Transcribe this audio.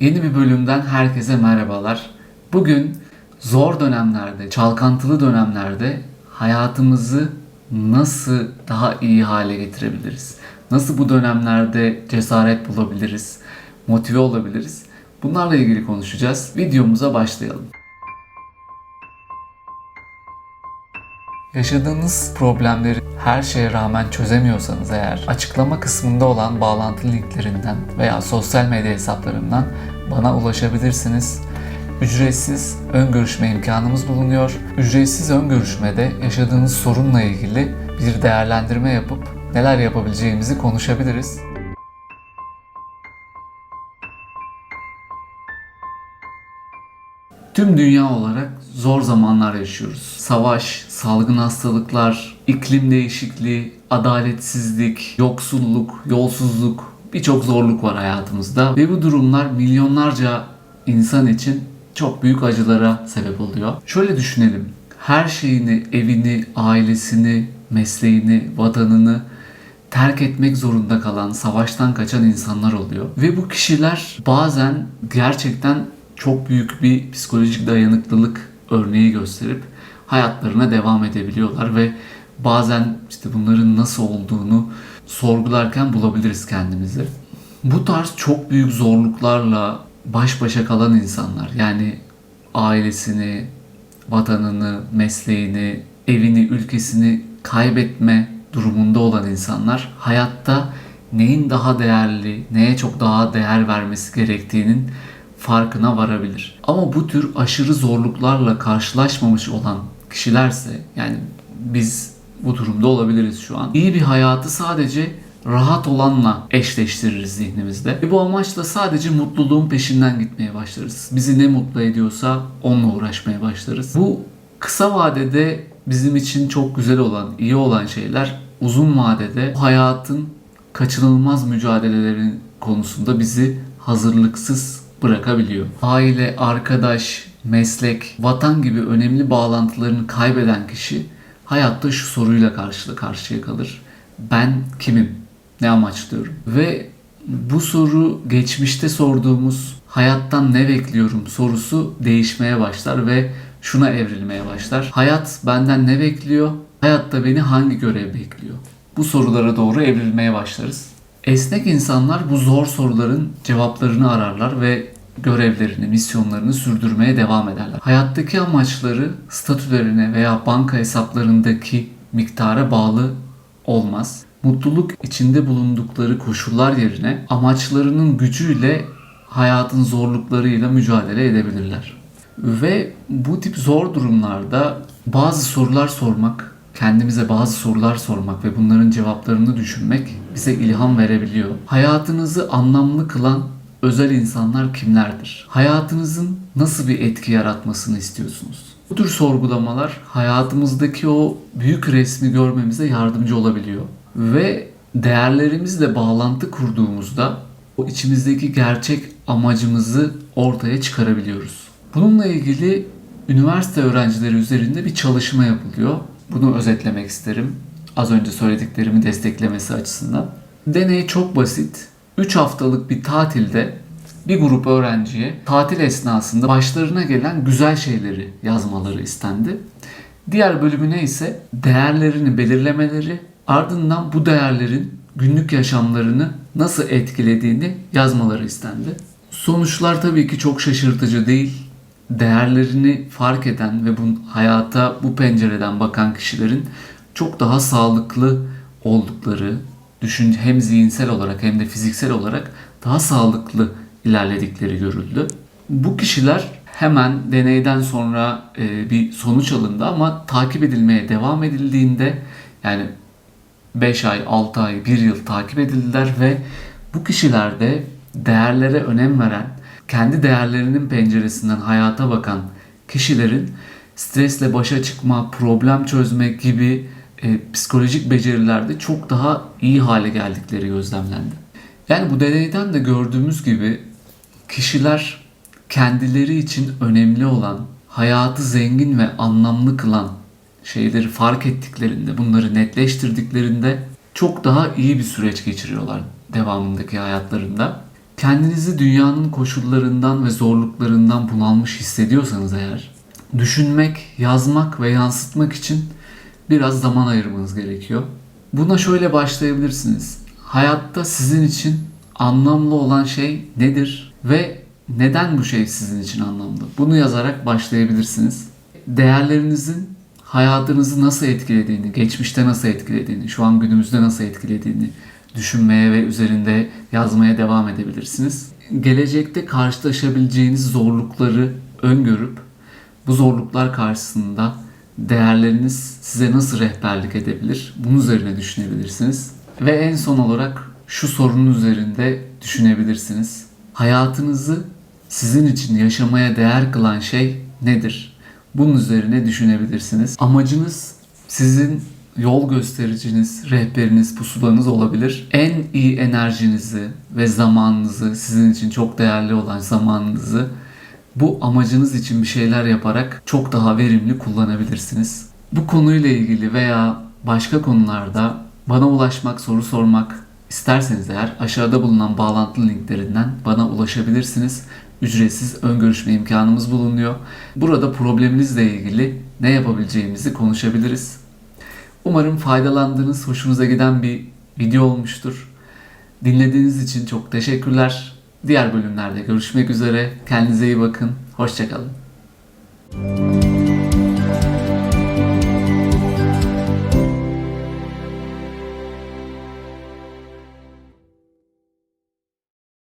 Yeni bir bölümden herkese merhabalar. Bugün zor dönemlerde, çalkantılı dönemlerde hayatımızı nasıl daha iyi hale getirebiliriz? Nasıl bu dönemlerde cesaret bulabiliriz? Motive olabiliriz? Bunlarla ilgili konuşacağız. Videomuza başlayalım. Yaşadığınız problemleri her şeye rağmen çözemiyorsanız eğer açıklama kısmında olan bağlantı linklerinden veya sosyal medya hesaplarından bana ulaşabilirsiniz. Ücretsiz ön görüşme imkanımız bulunuyor. Ücretsiz ön görüşmede yaşadığınız sorunla ilgili bir değerlendirme yapıp neler yapabileceğimizi konuşabiliriz. Tüm dünya olarak zor zamanlar yaşıyoruz. Savaş, salgın hastalıklar, iklim değişikliği, adaletsizlik, yoksulluk, yolsuzluk birçok zorluk var hayatımızda ve bu durumlar milyonlarca insan için çok büyük acılara sebep oluyor. Şöyle düşünelim. Her şeyini, evini, ailesini, mesleğini, vatanını terk etmek zorunda kalan, savaştan kaçan insanlar oluyor. Ve bu kişiler bazen gerçekten çok büyük bir psikolojik dayanıklılık örneği gösterip hayatlarına devam edebiliyorlar ve bazen işte bunların nasıl olduğunu sorgularken bulabiliriz kendimizi. Bu tarz çok büyük zorluklarla baş başa kalan insanlar yani ailesini, vatanını, mesleğini, evini, ülkesini kaybetme durumunda olan insanlar hayatta neyin daha değerli, neye çok daha değer vermesi gerektiğinin farkına varabilir. Ama bu tür aşırı zorluklarla karşılaşmamış olan kişilerse yani biz bu durumda olabiliriz şu an. İyi bir hayatı sadece rahat olanla eşleştiririz zihnimizde. Ve bu amaçla sadece mutluluğun peşinden gitmeye başlarız. Bizi ne mutlu ediyorsa onunla uğraşmaya başlarız. Bu kısa vadede bizim için çok güzel olan, iyi olan şeyler uzun vadede hayatın kaçınılmaz mücadelelerin konusunda bizi hazırlıksız bırakabiliyor. Aile, arkadaş, meslek, vatan gibi önemli bağlantılarını kaybeden kişi hayatta şu soruyla karşı karşıya kalır. Ben kimim? Ne amaçlıyorum? Ve bu soru geçmişte sorduğumuz hayattan ne bekliyorum sorusu değişmeye başlar ve şuna evrilmeye başlar. Hayat benden ne bekliyor? Hayatta beni hangi görev bekliyor? Bu sorulara doğru evrilmeye başlarız. Esnek insanlar bu zor soruların cevaplarını ararlar ve görevlerini, misyonlarını sürdürmeye devam ederler. Hayattaki amaçları statülerine veya banka hesaplarındaki miktara bağlı olmaz. Mutluluk içinde bulundukları koşullar yerine amaçlarının gücüyle hayatın zorluklarıyla mücadele edebilirler. Ve bu tip zor durumlarda bazı sorular sormak, kendimize bazı sorular sormak ve bunların cevaplarını düşünmek bize ilham verebiliyor. Hayatınızı anlamlı kılan özel insanlar kimlerdir? Hayatınızın nasıl bir etki yaratmasını istiyorsunuz? Bu tür sorgulamalar hayatımızdaki o büyük resmi görmemize yardımcı olabiliyor. Ve değerlerimizle bağlantı kurduğumuzda o içimizdeki gerçek amacımızı ortaya çıkarabiliyoruz. Bununla ilgili üniversite öğrencileri üzerinde bir çalışma yapılıyor. Bunu özetlemek isterim. Az önce söylediklerimi desteklemesi açısından. Deney çok basit. 3 haftalık bir tatilde bir grup öğrenciye tatil esnasında başlarına gelen güzel şeyleri yazmaları istendi. Diğer bölümüne ise değerlerini belirlemeleri, ardından bu değerlerin günlük yaşamlarını nasıl etkilediğini yazmaları istendi. Sonuçlar tabii ki çok şaşırtıcı değil. Değerlerini fark eden ve bu hayata bu pencereden bakan kişilerin çok daha sağlıklı oldukları, düşün hem zihinsel olarak hem de fiziksel olarak daha sağlıklı ilerledikleri görüldü. Bu kişiler hemen deneyden sonra e, bir sonuç alındı ama takip edilmeye devam edildiğinde yani 5 ay, 6 ay, 1 yıl takip edildiler ve bu kişilerde değerlere önem veren, kendi değerlerinin penceresinden hayata bakan kişilerin stresle başa çıkma, problem çözme gibi e, psikolojik becerilerde çok daha iyi hale geldikleri gözlemlendi. Yani bu deneyden de gördüğümüz gibi kişiler kendileri için önemli olan, hayatı zengin ve anlamlı kılan şeyleri fark ettiklerinde, bunları netleştirdiklerinde çok daha iyi bir süreç geçiriyorlar devamındaki hayatlarında. Kendinizi dünyanın koşullarından ve zorluklarından bunalmış hissediyorsanız eğer, düşünmek, yazmak ve yansıtmak için biraz zaman ayırmanız gerekiyor. Buna şöyle başlayabilirsiniz. Hayatta sizin için anlamlı olan şey nedir ve neden bu şey sizin için anlamlı? Bunu yazarak başlayabilirsiniz. Değerlerinizin hayatınızı nasıl etkilediğini, geçmişte nasıl etkilediğini, şu an günümüzde nasıl etkilediğini düşünmeye ve üzerinde yazmaya devam edebilirsiniz. Gelecekte karşılaşabileceğiniz zorlukları öngörüp bu zorluklar karşısında değerleriniz size nasıl rehberlik edebilir? Bunun üzerine düşünebilirsiniz. Ve en son olarak şu sorunun üzerinde düşünebilirsiniz. Hayatınızı sizin için yaşamaya değer kılan şey nedir? Bunun üzerine düşünebilirsiniz. Amacınız sizin yol göstericiniz, rehberiniz, pusulanız olabilir. En iyi enerjinizi ve zamanınızı, sizin için çok değerli olan zamanınızı bu amacınız için bir şeyler yaparak çok daha verimli kullanabilirsiniz. Bu konuyla ilgili veya başka konularda bana ulaşmak, soru sormak isterseniz eğer aşağıda bulunan bağlantılı linklerinden bana ulaşabilirsiniz. Ücretsiz ön görüşme imkanımız bulunuyor. Burada probleminizle ilgili ne yapabileceğimizi konuşabiliriz. Umarım faydalandığınız, hoşunuza giden bir video olmuştur. Dinlediğiniz için çok teşekkürler. Diğer bölümlerde görüşmek üzere. Kendinize iyi bakın. Hoşçakalın.